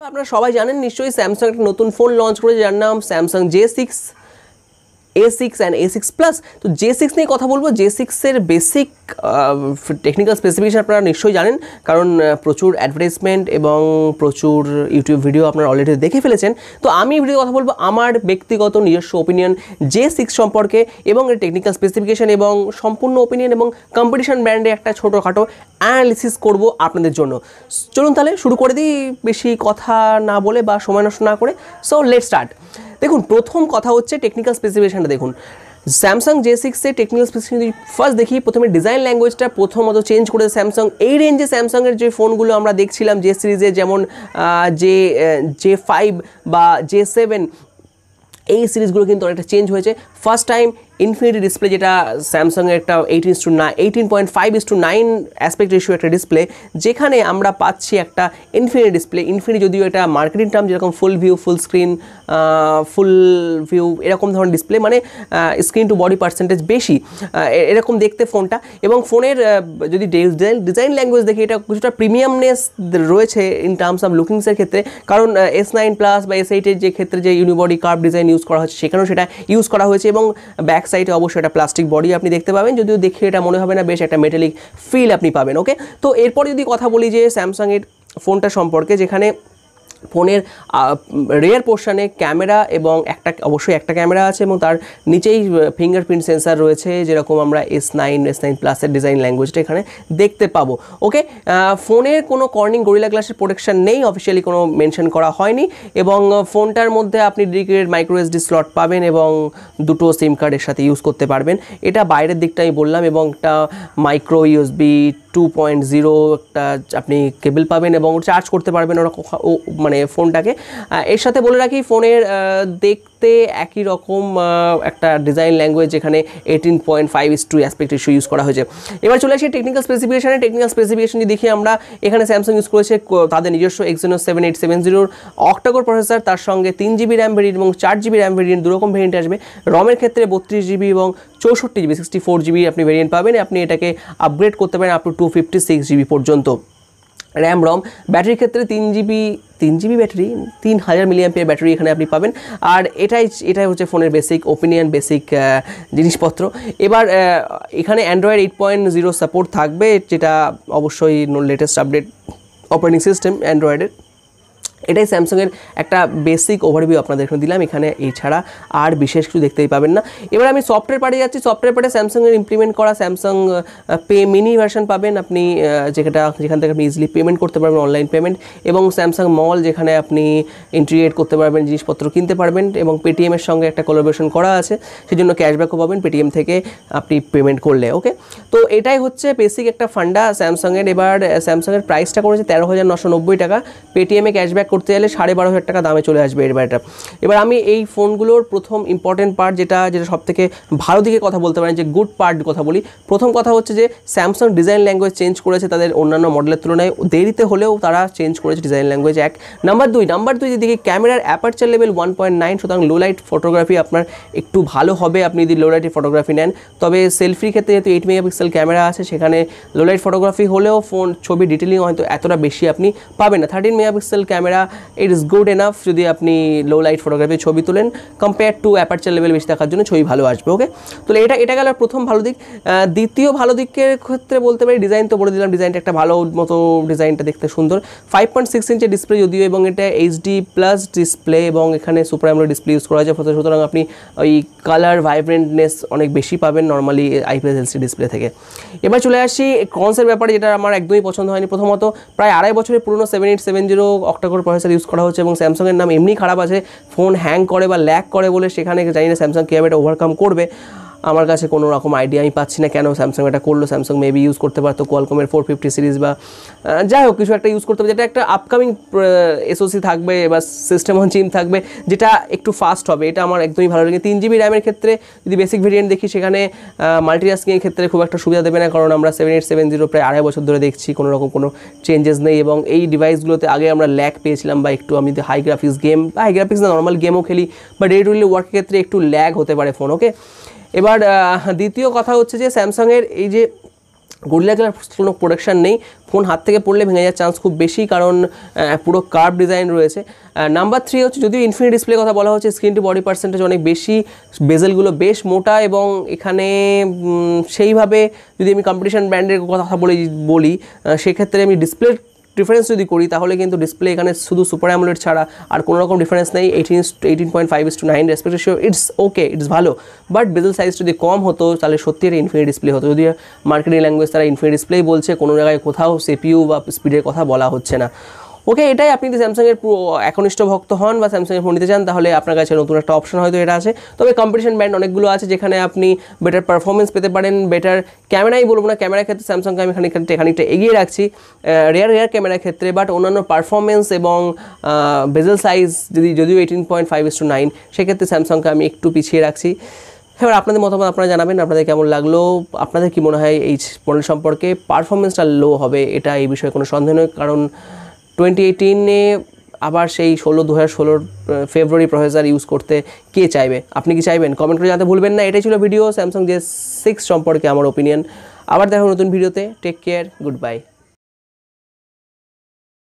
আপনারা সবাই জানেন নিশ্চয়ই স্যামসাং একটা নতুন ফোন লঞ্চ করেছে, যার নাম Samsung J six A six and A six plus তো জে সিক্স নিয়ে কথা বলব। জে সিক্সের বেসিক টেকনিক্যাল স্পেসিফিকেশন আপনারা নিশ্চয়ই জানেন, কারণ প্রচুর অ্যাডভার্টাইজমেন্ট এবং প্রচুর ইউটিউব ভিডিও আপনারা অলরেডি দেখে ফেলেছেন। তো আমি ভিডিও কথা বলব আমার ব্যক্তিগত নিজস্ব ওপিনিয়ন জে সিক্স সম্পর্কে এবং এর টেকনিক্যাল স্পেসিফিকেশন এবং সম্পূর্ণ ওপিনিয়ন এবং কম্পিটিশন ব্র্যান্ডে একটা ছোটোখাটো অ্যানালিসিস করব আপনাদের জন্য। চলুন তাহলে শুরু করে দিই, বেশি কথা না বলে বা সময় নষ্ট না করে। সো লেট স্টার্ট দেখুন, প্রথম কথা হচ্ছে টেকনিক্যাল স্পেসিফিকেশনটা দেখুন। স্যামসাং জে সিক্সের টেকনিক্যাল স্পেসিফিকেশন ফার্স্ট দেখি, প্রথমে ডিজাইন ল্যাঙ্গুয়েজটা প্রথমত চেঞ্জ করেছে স্যামসাং এই রেঞ্জে স্যামসাংয়ের যে ফোনগুলো আমরা দেখছিলাম যে সিরিজে যেমন যে জে ফাইভ বা জে সেভেন এই সিরিজগুলো কিন্তু অনেকটা চেঞ্জ হয়েছে। ফার্স্ট টাইম ইনফিনিটি ডিসপ্লে যেটা স্যামসাংয়ের একটা এইটিন টু না eighteen point five is to nine aspect ratio একটা ডিসপ্লে যেখানে আমরা পাচ্ছি একটা ইনফিনিটি ডিসপ্লে ইনফিনিটি যদিও এটা মার্কেটিং টার্ম যেরকম full view full screen full view এরকম ধরনের ডিসপ্লে মানে স্ক্রিন টু বডি পার্সেন্টেজ বেশি এরকম দেখতে ফোনটা। এবং ফোনের যদি ডিজাইন ল্যাঙ্গুয়েজ দেখি, এটা কিছুটা প্রিমিয়ামনেস রয়েছে ইন টার্মস অফ লুকিংসের ক্ষেত্রে। কারণ এস নাইন প্লাস বা এস এইটের যে ক্ষেত্রে যে ইউনিবডি কার্ভ ডিজাইন ইউজ করা হচ্ছে, সেখানেও সেটা ইউজ করা হয়েছে এবং ব্যাক সাইডে অবশ্যই একটা প্লাস্টিক বডি আপনি দেখতে পাবেন। যদিও দেখে এটা মনে হবে না, বেশ একটা মেটালিক ফিল আপনি পাবেন ওকে তো এরপর যদি কথা বলি যে স্যামসাংয়ের ফোনটা সম্পর্কে, যেখানে ফোনের রেয়ার পোর্শানে ক্যামেরা এবং একটা, অবশ্যই একটা ক্যামেরা আছে এবং তার নিচেই ফিঙ্গারপ্রিন্ট সেন্সার রয়েছে, যেরকম আমরা এস নাইন এস নাইন প্লাসের ডিজাইন ল্যাঙ্গুয়েজটা এখানে দেখতে পাবো। ওকে ফোনের কোনো কর্নিং গরিলা গ্লাসের প্রোটেকশান নেই অফিসিয়ালি কোনো মেনশন করা হয়নি এবং ফোনটার মধ্যে আপনি ডেডিকেটেড মাইক্রো এসডি স্লট পাবেন এবং দুটো সিম কার্ডের সাথে ইউজ করতে পারবেন। এটা বাইরের দিকটা আমি বললাম এবং একটা micro USB two point zero একটা আপনি কেবল পাবেন এবং চার্জ করতে পারবেন ওরা মানে ফোনটাকে এর সাথে বলে রাখি ফোনের আহ, দেখতে একই রকম একটা ডিজাইন ল্যাঙ্গুয়েজ যেখানে eighteen point five is to aspect issue use করা হয়েছে। এবার চলে আসি টেকনিক্যাল স্পেসিফিকেশনে টেকনিক্যাল স্পেসিফিকেশন দেখি আমরা, এখানে স্যামসাং ইউজ করেছে তাদের নিজস্ব এক্সেনো সেভেন এইট সেভেন জিরোর অক্টাকোর প্রসেসর তার সঙ্গে তিন জিবি র্যাম ভেরিয়েন্ট এবং চার জিবি র্যাম ভেরিয়েন্ট দুরকম ভেরিয়েন্ট আসবে। রমের ক্ষেত্রে বত্রিশ জিবি এবং চৌষট্টি জিবি সিক্সটি ফোর জিবি আপনি ভেরিয়েন্ট পাবেন। আপনি এটাকে আপগ্রেড করতে পারেন up to two fifty six GB পর্যন্ত। RAM, ROM. ব্যাটারির ক্ষেত্রে তিন জিবি তিন জিবি ব্যাটারি, তিন হাজার মিলিয়াম্পিয়ার ব্যাটারি এখানে আপনি পাবেন। আর এটাই এটাই হচ্ছে ফোনের বেসিক ওপিনিয়ন বেসিক জিনিসপত্র। এবার এখানে Android eight point zero support থাকবে, যেটা অবশ্যই লেটেস্ট আপডেট অপারেটিং সিস্টেম অ্যান্ড্রয়েডের এটাই স্যামসাংয়ের একটা বেসিক ওভারভিউ আপনাদের এখানে দিলাম। এখানে এছাড়া আর বিশেষ কিছু দেখতেই পাবেন না। এবার আমি সফটওয়্যার পাড়ে যাচ্ছি। সফটওয়্যার পাড়ে স্যামসাংয়ের ইমপ্লিমেন্ট করা স্যামসাং পে মিনি ভার্সন পাবেন আপনি যেটা যেখান থেকে আপনি ইজিলি পেমেন্ট করতে পারবেন অনলাইন পেমেন্ট এবং স্যামসাং মল যেখানে আপনি ইন্টিগ্রেট করতে পারবেন, জিনিসপত্র কিনতে পারবেন এবং পেটিএমের সঙ্গে একটা কোলাবোরেশন করা আছে। সেজন্য ক্যাশব্যাকও পাবেন পেটিএম থেকে আপনি পেমেন্ট করলে ওকে তো এটাই হচ্ছে বেসিক একটা ফান্ডা স্যামসাংয়ের এবার, স্যামসাংয়ের প্রাইসটা করেছে তেরো হাজার নশো নব্বই টাকা। পেটিএমে ক্যাশব্যাক করতে গেলে সাড়ে বারো হাজার টাকা দামে চলে আসবে এর এটা এবার আমি এই ফোনগুলোর প্রথম ইম্পর্টেন্ট পার্ট যেটা যেটা সব থেকে ভালো দিকে কথা বলতে পারেন, যে গুড পার্ট কথা বলি। প্রথম কথা হচ্ছে যে স্যামসাং ডিজাইন ল্যাঙ্গুয়েজ চেঞ্জ করেছে তাদের অন্যান্য মডেলের তুলনায়। দেরিতে হলেও তারা চেঞ্জ করেছে ডিজাইন ল্যাঙ্গুয়েজ এক। নাম্বার দুই নাম্বার দুই যদি ক্যামেরার aperture level one point nine সুতরাং লো লাইট ফটোগ্রাফি আপনার একটু ভালো হবে, আপনি যদি লো লাইটের ফটোগ্রাফি নেন। তবে সেলফির ক্ষেত্রে যেহেতু এইট মেগাপিক্সেল ক্যামেরা আছে, সেখানে লো লাইট ফটোগ্রাফি হলেও ফোন ছবি ডিটেলিং হয়তো এতটা বেশি আপনি পাবেন না। Thirteen megapixel camera it is good enough যদি আপনি লো লাইট ফটোগ্রাফি ছবি তোলেন কম্পেয়ার টু অ্যাপারচার লেভেল বেশি দেখার জন্য ছবি ভালো আসবে ওকে তো এটা এটা গেল প্রথম ভালো দিক। দ্বিতীয় ভালো দিকের ক্ষেত্রে বলতে পারি ডিজাইন তো বলে দিলাম ডিজাইনটা একটা ভালো মতো ডিজাইনটা দেখতে সুন্দর। ফাইভ পয়েন্ট সিক্স ইঞ্চের ডিসপ্লে যদিও এবং এটা এইচডি প্লাস ডিসপ্লে এবং এখানে সুপার অ্যামোলেড ডিসপ্লে ইউজ করা হয়েছে সুতরাং আপনি ওই কালার ভাইব্রেন্টনেস অনেক বেশি পাবেন নর্মালি আইপিএস এলসি ডিসপ্লে থেকে। এবার চলে আসি কনসের ব্যাপারে যেটা আমার একদমই পছন্দ হয়নি প্রথমত। প্রায় আড়াই বছরের পুরনো seven eight seven zero octa core processor use করা হচ্ছে এবং স্যামসংয়ের নাম এমনি খারাপ আছে, ফোন হ্যাং করে বা ল্যাক করে বলে সেখানে জানি না স্যামসাং কীভাবে এটা ওভারকাম করবে। আমার কাছে কোনো রকম আইডিয়া আমি পাচ্ছি না। কেন স্যামসাং এটা করল? স্যামসাং মেবি ইউজ করতে পারতো কোয়ালকমের ফোর ফিফটি সিরিজ বা যাই হোক, কিছু একটা ইউজ করতে পারবে যেটা একটা আপকামিং এসওসি থাকবে বা সিস্টেম অন চিম থাকবে, যেটা একটু ফাস্ট হবে। এটা আমার একদমই ভালো লাগে। তিন জিবি র্যামের ক্ষেত্রে যদি বেসিক ভেরিয়েন্ট দেখি, সেখানে মাল্টিটাস্কিংয়ের ক্ষেত্রে খুব একটা সুবিধা দেবে না, কারণ আমরা সেভেন এইট সেভেন জিরো প্রায় আড়াই বছর ধরে দেখছি। কোনো রকম কোনো চেঞ্জেস নেই এবং এই ডিভাইসগুলোতে আগে আমরা ল্যাক পেয়েছিলাম বা একটু আমি হাই গ্রাফিক্স গেম বা হাই গ্রাফিক্স না নর্মাল গেমও খেলি বা ডে টু ডে ওয়ার্কের ক্ষেত্রে একটু ল্যাগ হতে পারে ফোন ওকে এবার দ্বিতীয় কথা হচ্ছে যে স্যামসাংয়ের এই যে গরিলা গ্লাস কোনো প্রোটেকশন নেই। ফোন হাত থেকে পড়লে ভেঙে যাওয়ার চান্স খুব বেশি কারণ পুরো কার্ভ ডিজাইন রয়েছে। নাম্বার থ্রি হচ্ছে, যদিও ইনফিনিট ডিসপ্লে কথা বলা হচ্ছে স্ক্রিন টু বডি পার্সেন্টেজ অনেক বেশি বেজেলগুলো বেশ মোটা এবং এখানে সেইভাবে যদি আমি কম্পিটিশান ব্র্যান্ডের কথা বলি বলি সেক্ষেত্রে আমি ডিসপ্লে ডিফারেন্স যদি করি, তাহলে কিন্তু ডিসপ্লে এখানে শুধু সুপার অ্যামোলেড ছাড়া আর কোনো রকম ডিফারেন্স নেই। Eighteen eighteen point five is to nine respect respectation it's okay it's ভালো। বাট বেজেল সাইজ যদি কম হতো, তাহলে সত্যি এটা ইনফিনিট ডিসপ্লে হতো। যদি মার্কেটিং ল্যাঙ্গুয়েজ তারা ইনফিনিট ডিসপ্লেই বলছে, কোনো জায়গায় কোথাও সিপিইউ বা স্পিডের কথা বলা হচ্ছে না। ওকে এটাই আপনি যদি স্যামসাংয়ের একনিষ্ঠ ভক্ত হন বা স্যামসাংয়ের ফোন নিতে চান, তাহলে আপনার কাছে নতুন একটা অপশন হয়তো এটা আছে। তবে কম্পিটিশন ব্র্যান্ড অনেকগুলো আছে যেখানে আপনি বেটার পারফরমেন্স পেতে পারেন বেটার ক্যামেরাই বলব না, ক্যামেরার ক্ষেত্রে স্যামসাংকে আমি খানিকটা খানিকটা এগিয়ে রাখছি রেয়ার রেয়ার ক্যামেরার ক্ষেত্রে বাট অন্যান্য পারফরমেন্স এবং বেজেল সাইজ যদি, যদিও eighteen point five is to nine সেক্ষেত্রে স্যামসাংকে আমি একটু পিছিয়ে রাখছি। এবার আপনাদের মতামত আপনারা জানাবেন, আপনাদের কেমন লাগল, আপনাদের কি মনে হয় এই ফোনের সম্পর্কে? পারফরমেন্সটা লো হবে, এটা এই বিষয়ে কোনো সন্দেহ নয় কারণ টোয়েন্টি এইটিনে আবার সেই ষোলো দু হাজার ষোলোর ফেব্রুয়ারি প্রসেসর ইউজ করতে কে চাইবে? আপনি কি চাইবেন? কমেন্ট করে জানাতে ভুলবেন না। এটাই ছিল ভিডিও স্যামসাং জে সিক্স সম্পর্কে আমার ওপিনিয়ন আবার দেখো নতুন ভিডিওতে টেক কেয়ার গুড বাই